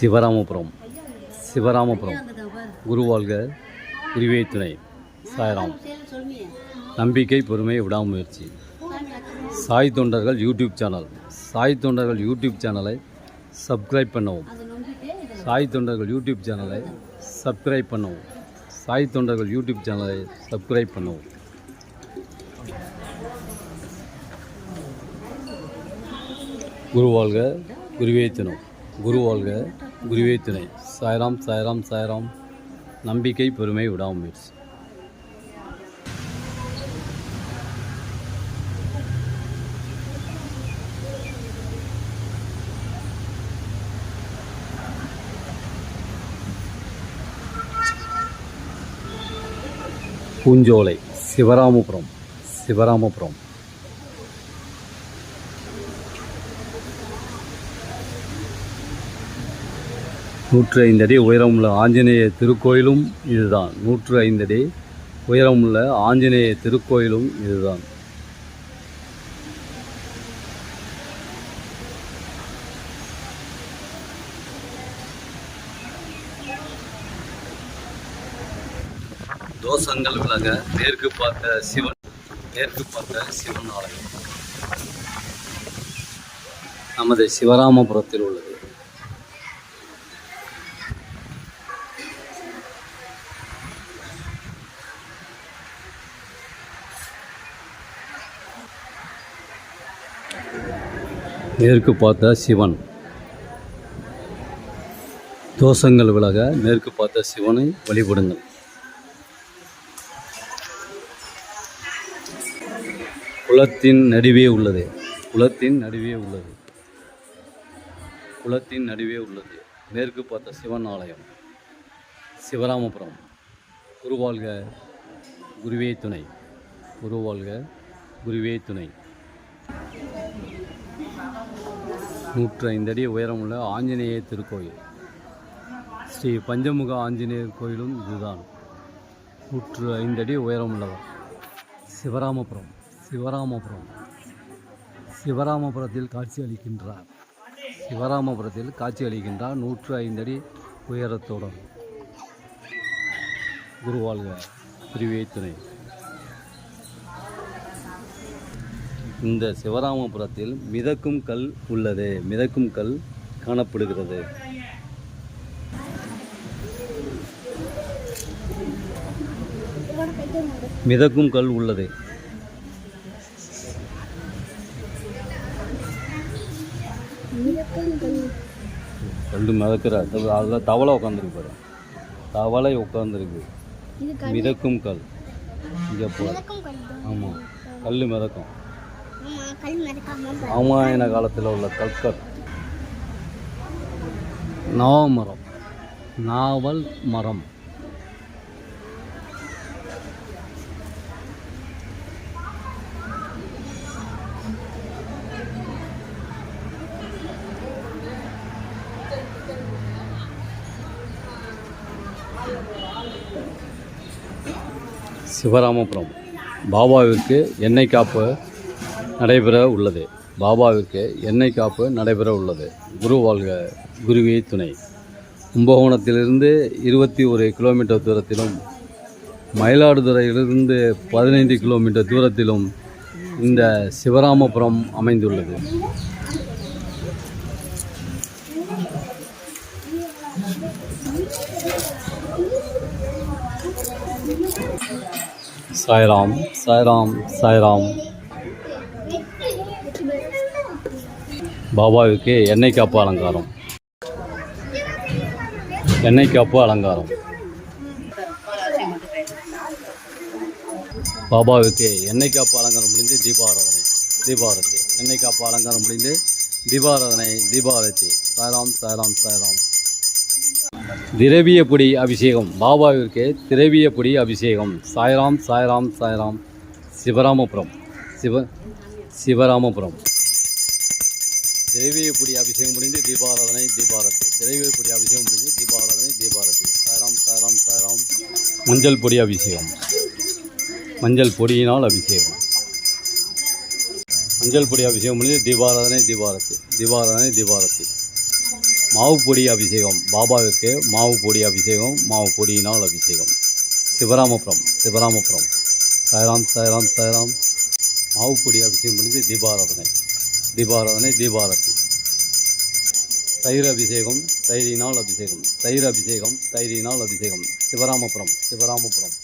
சிவராமபுரம். சிவராமபுரம். குருவாழ்க குருவே துணை. சாய்ராம். நம்பிக்கை பொறுமை விடாமுயற்சி. சாய் தொண்டர்கள் யூடியூப் சேனல். சாய் தொண்டர்கள் யூடியூப் சேனலை சப்ஸ்கிரைப் பண்ணவும். சாய் தொண்டர்கள் யூடியூப் சேனலை சப்ஸ்கிரைப் பண்ணவும். சாய் தொண்டர்கள் யூடியூப் சேனலை சப்ஸ்கிரைப் பண்ணவும். குருவாழ்க குருவே துணை. குருவாழ்க குருவே துணை. சாய்ராம் சாய்ராம் சாய்ராம். நம்பிக்கை பொறுமை விடாமுயற்சி பூஞ்சோலை சிவராமபுரம் சிவராமபுரம். நூற்று ஐந்து அடி உயரமுள்ள ஆஞ்சநேய திருக்கோயிலும் இதுதான். நூற்று ஐந்து அடி உயரமுள்ள ஆஞ்சநேய திருக்கோயிலும் இதுதான். தோஷங்கள் விலக மேற்கு பார்த்த சிவன் மேற்கு பார்த்த சிவன் ஆலயம். நமது சிவராமபுரத்தில் உள்ளது. மேற்கு பார்த்த சிவன். தோஷங்கள் விலக மேற்கு பார்த்த சிவனை வழிபடுங்கள். குளத்தின் நடுவே உள்ளது. குளத்தின் நடுவே உள்ளது. குளத்தின் நடுவே உள்ளது. மேற்கு பார்த்த சிவன் ஆலயம். சிவராமபுரம். குருவாழ்க குருவே துணை. குருவாழ்க குருவே துணை. நூற்று ஐந்து அடி உயரமுள்ள ஆஞ்சநேய திருக்கோயில். ஸ்ரீ பஞ்சமுக ஆஞ்சநேயர் கோயிலும் இதுதான். நூற்று ஐந்து அடி உயரமுள்ளவர். சிவராமபுரம் சிவராமபுரம். சிவராமபுரத்தில் காட்சி அளிக்கின்றார். சிவராமபுரத்தில் காட்சி அளிக்கின்றார் நூற்று ஐந்து அடி உயரத்துடன் குருவாழ்க பிரிவே துணை இந்த சிவராமபுரத்தில் மிதக்கும் கல் உள்ளது. மிதக்கும் கல் காணப்படுகிறது. மிதக்கும் கல் உள்ளது. கல் மிதக்கிற அதில் தவளை உட்காந்துருக்கு பாரு. தவளை உட்காந்துருக்கு மிதக்கும் கல். இங்கே போ. ஆமாம் கல் மிதக்கும். ராமாயண காலத்தில் உள்ள கற்கள் நாவமரம் நாவல் மரம். சிவராமபுரம். பாபாவிற்கு எண்ணெய் காப்பு நடைபெற உள்ளது. பாபாவிற்கு எண்ணெய் காப்பு நடைபெற உள்ளது. குரு வாழ்க குருவியை துணை. கும்பகோணத்திலிருந்து இருபத்தி ஒரு கிலோமீட்டர் தூரத்திலும் மயிலாடுதுறையிலிருந்து பதினைந்து கிலோமீட்டர் தூரத்திலும் இந்த சிவராமபுரம் அமைந்துள்ளது. சாய்ராம் சாய்ராம் சாய்ராம். பாபாவுக்கு எண்ணெய் காப்பு அலங்காரம். எண்ணெய் காப்பு அலங்காரம். பாபாவுக்கு எண்ணெய் காப்பு அலங்காரம் முடிந்து தீபாராதனை. தீபாரதி. எண்ணெய் காப்பு அலங்காரம் முடிந்து தீபாராதனை தீபாரதி. சாய்ராம் சாய்ராம் சாய்ராம். திரவிய பொடி அபிஷேகம். பாபாவிற்கு திரவிய பொடி அபிஷேகம். சாய்ராம் சாய்ராம் சாய்ராம். சிவராமபுரம். சிவ சிவராமபுரம். திரைவியப்படி அபிஷேகம் முடிந்து தீபாராதனை தீபாரதி. திரைவியப்படி அபிஷேகம் முடிந்து தீபாராதனை தீபாரதி. சாராம் சாராம் சாராம் மஞ்சள் பொடி அபிஷேகம். மஞ்சள் பொடியினால் அபிஷேகம். மஞ்சள் பொடி அபிஷேகம் முடிந்து தீபாராதனை தீபாரதி. தீபாராதனை தீபாரதி. மாவு பொடி அபிஷேகம். பாபாவிற்கு மாவு பொடி அபிஷேகம் மாவு பொடியினால் அபிஷேகம். சிவராமபுரம் சிவராமபுரம். சாய்ராம் சாய்ராம் சாய்ராம் மாவு பொடி அபிஷேகம் முடிஞ்சு தீபாராதனை. தீபாராதனை தீபாரதி. தயிர் அபிஷேகம் தயிரினால் அபிஷேகம் தயிர் அபிஷேகம் தயிரினால் அபிஷேகம். சிவராமபுரம் சிவராமபுரம்.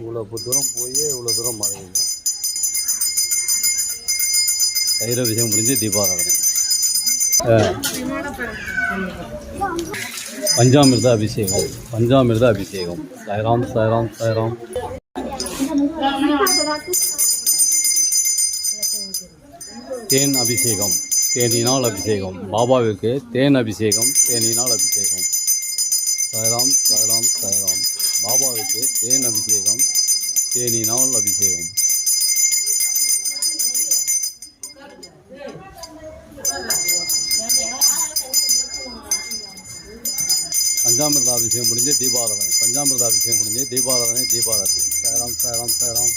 இவ்வளோ தூரம் போய் இவ்வளோ தூரம் மறையுது. தயிர் அபிஷேகம் முடிஞ்சு தீபாராதனை. பஞ்சாமிர்த அபிஷேகம். பஞ்சாமிர்த அபிஷேகம். சாய்ராம் சாய்ராம் சாய்ராம். தேன் அபிஷேகம். தேனினால் அபிஷேகம். பாபாவிற்கு தேன் அபிஷேகம் தேனினால் அபிஷேகம். சாய்ராம் சாய்ராம் சாய்ராம். பாபாவுக்கு தேன் அபிஷேகம் தேனினால் அபிஷேகம். பஞ்சாமிர்த அபிஷேகம் முடிஞ்சு தீபாராதனை பஞ்சாமிர்த அபிஷேகம் முடிஞ்சு தீபாராதனை தீபாரதி சாய்ராம் சாய்ராம் சாய்ராம்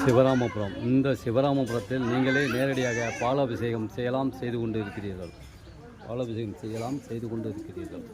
சிவராமபுரம். இந்த சிவராமபுரத்தில் நீங்களே நேரடியாக பாலாபிஷேகம் செய்யலாம் செய்து கொண்டு இருக்கிறீர்கள் பாலாபிஷேகம் செய்யலாம் செய்து கொண்டு இருக்கிறீர்கள்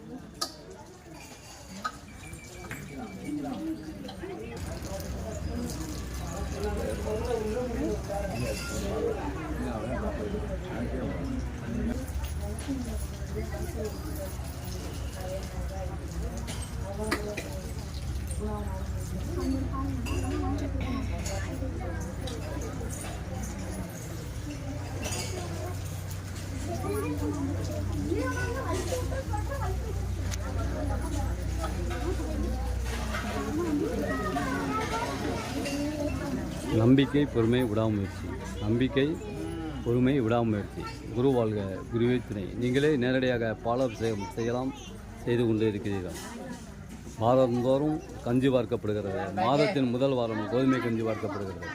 நம்பிக்கை பொறுமை விடாமுயற்சி நம்பிக்கை பொறுமை விடாமுயற்சி குரு வாழ்க குருவே துணை. நீங்களே நேரடியாக பாலாபிஷேகம் செய்யலாம் செய்து கொண்டு இருக்கிறீர்கள். மாதந்தோறும் கஞ்சி வார்க்கப்படுகிறது. மாதத்தின் முதல் வாரம் கோதுமை கஞ்சி வார்க்கப்படுகிறது.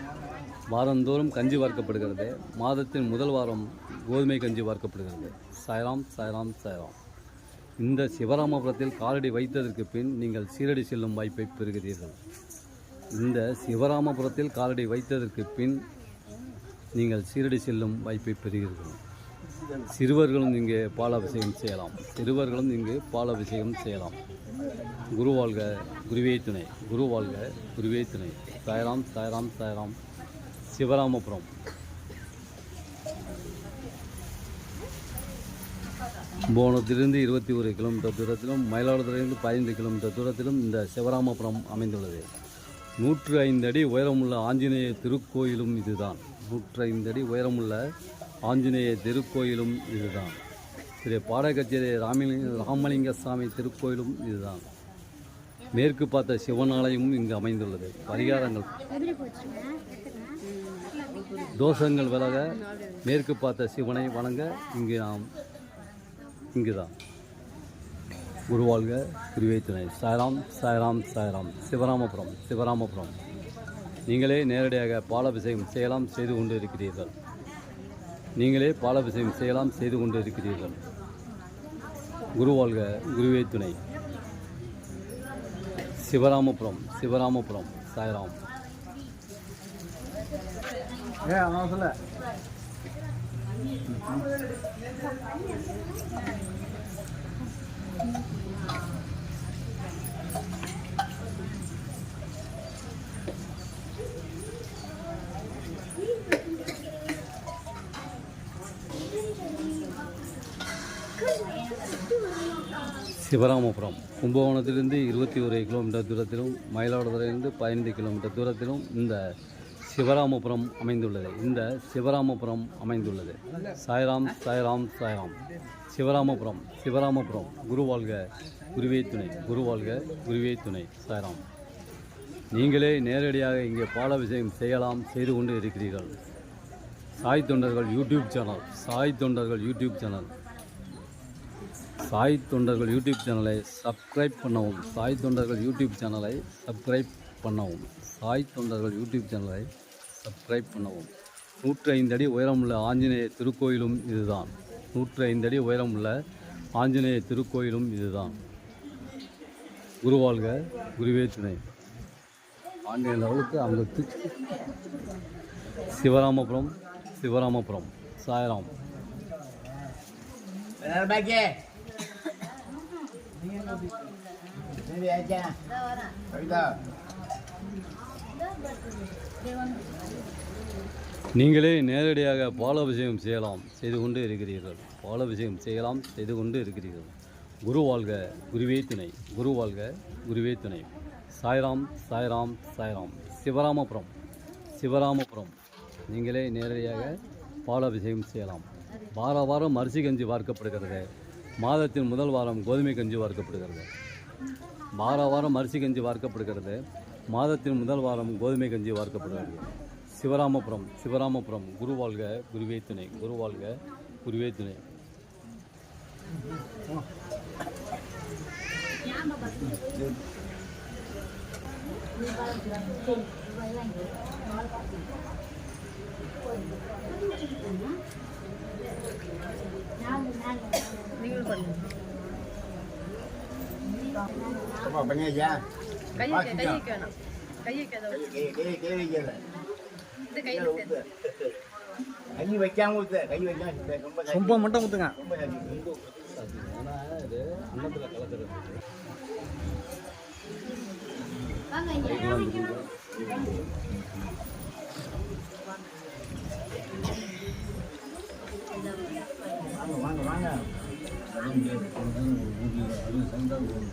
வாரந்தோறும் கஞ்சி வார்க்கப்படுகிறது. மாதத்தின் முதல் வாரம் கோதுமை கஞ்சி வார்க்கப்படுகிறது. சாய்ராம் சாய்ராம் சாய்ராம். இந்த சிவராமபுரத்தில் காலடி வைத்ததற்கு பின் நீங்கள் சீரடி செல்லும் வாய்ப்பை பெறுகிறீர்கள். இந்த சிவராமபுரத்தில் காலடி வைத்ததற்கு பின் நீங்கள் சீரடி செல்லும் வாய்ப்பை பெறுகிறீர்கள். சிறுவர்களும் இங்கே பாலாபிஷேகம் செய்யலாம். சிறுவர்களும் இங்கு பாலாபிஷேகம் செய்யலாம். குரு வாழ்க குருவே துணை. குரு வாழ்க குருவே துணை. சாய்ராம் சாய்ராம் சாய்ராம் சிவராமபுரம். போனத்திலிருந்து இருபத்தி ஒரு கிலோமீட்டர் தூரத்திலும் மயிலாடுதுறையிலிருந்து பதினைந்து கிலோமீட்டர் தூரத்திலும் இந்த சிவராமபுரம் அமைந்துள்ளது. நூற்று ஐந்து அடி உயரமுள்ள ஆஞ்சநேய திருக்கோயிலும் இதுதான். நூற்று ஐந்து அடி உயரமுள்ள ஆஞ்சநேய திருக்கோயிலும் இதுதான். திரு பாடகச்சேரி ராமலிங்க ராமலிங்க சாமி திருக்கோயிலும் இதுதான். மேற்கு பார்த்த சிவன் ஆலயமும் இங்கு அமைந்துள்ளது. பரிகாரங்கள். தோஷங்கள் விலக மேற்கு பார்த்த சிவனை வணங்க இங்கு நாம் இங்கு தான் குருவாழ்க குருவே துணை சாய்ராம் சாய்ராம் சாய்ராம். சிவராமபுரம் சிவராமபுரம். நீங்களே நேரடியாக பாலாபிஷேகம் செய்யலாம் செய்து கொண்டு இருக்கிறீர்கள் நீங்களே பாலாபிஷேகம் செய்யலாம் செய்து கொண்டு இருக்கிறீர்கள் குருவாழ்க குருவே துணை சிவராமபுரம் சிவராமபுரம் சாய்ராம். ஏ அவன் சொல்ல. சிவராமபுரம். கும்பகோணத்திலிருந்து இருபத்தி ஒரு கிலோமீட்டர் தூரத்திலும் மயிலாடுதுறையிலிருந்து பதினைந்து கிலோமீட்டர் தூரத்திலும் இந்த சிவராமபுரம் அமைந்துள்ளது. இந்த சிவராமபுரம் அமைந்துள்ளது. சாய்ராம் சாய்ராம் சாய்ராம். சிவராமபுரம் சிவராமபுரம். குருவாழ்க குருவே துணை. குருவாழ்க குருவே துணை. சாய்ராம். நீங்களே நேரடியாக இங்கே பாலாபிஷேகம் செய்யலாம் செய்து கொண்டு இருக்கிறீர்கள். சாய் தொண்டர்கள் யூடியூப் சேனல் சாய் தொண்டர்கள் யூடியூப் சேனல். சாய் தொண்டர்கள் யூடியூப் சேனலை சப்ஸ்கிரைப் பண்ணவும். சாய் தொண்டர்கள் யூடியூப் சேனலை சப்ஸ்கிரைப் பண்ணவும். சாய் தொண்டர்கள் யூடியூப் சேனலை சப்ஸ்கிரைப் பண்ணவும். நூற்றி ஐந்து அடி உயரமுள்ள ஆஞ்சநேய திருக்கோயிலும் இதுதான். நூற்றி ஐந்து அடி உயரமுள்ள ஆஞ்சநேய திருக்கோயிலும் இதுதான். குருவாழ்க குருவே துணை. ஆஞ்சநேய லெவலுக்கு அங்கே சிவராமபுரம் சிவராமபுரம் சிவராமபுரம் சாய்ராம். நீங்களே நேரடியாக பாலாபிஷேகம் செய்யலாம் செய்து கொண்டு இருக்கிறீர்கள். பாலாபிஷேகம் செய்யலாம் செய்து கொண்டு இருக்கிறீர்கள். குரு வாழ்க குருவே துணை. குரு வாழ்க குருவே துணை. சாய்ராம் சாய்ராம் சாய்ராம். சிவராமபுரம் சிவராமபுரம். நீங்களே நேரடியாக பாலாபிஷேகம் செய்யலாம். வார வாரம் அரிசி கஞ்சி பார்க்கப்படுகிறது. மாதத்தின் முதல் வாரம் கோதுமை கஞ்சி வார்க்கப்படுகிறது. வார வாரம் அரிசி கஞ்சி வார்க்கப்படுகிறது. மாதத்தின் முதல் வாரம் கோதுமை கஞ்சி வார்க்கப்படுகிறது. சிவராமபுரம் சிவராமபுரம் குருவாழ்க குருவே துணை குருவாழ்க குருவே துணை. Thank you. கை கை கை வைக்கல இது கையில் ஊத்து கை வைக்காம ஊத்து கை வைக்காம ரொம்ப மட்டும் ஊற்றுங்க ரொம்ப அன்னத்தில் கலக்கிறது 그런 게 그런 우리가 하는 생각은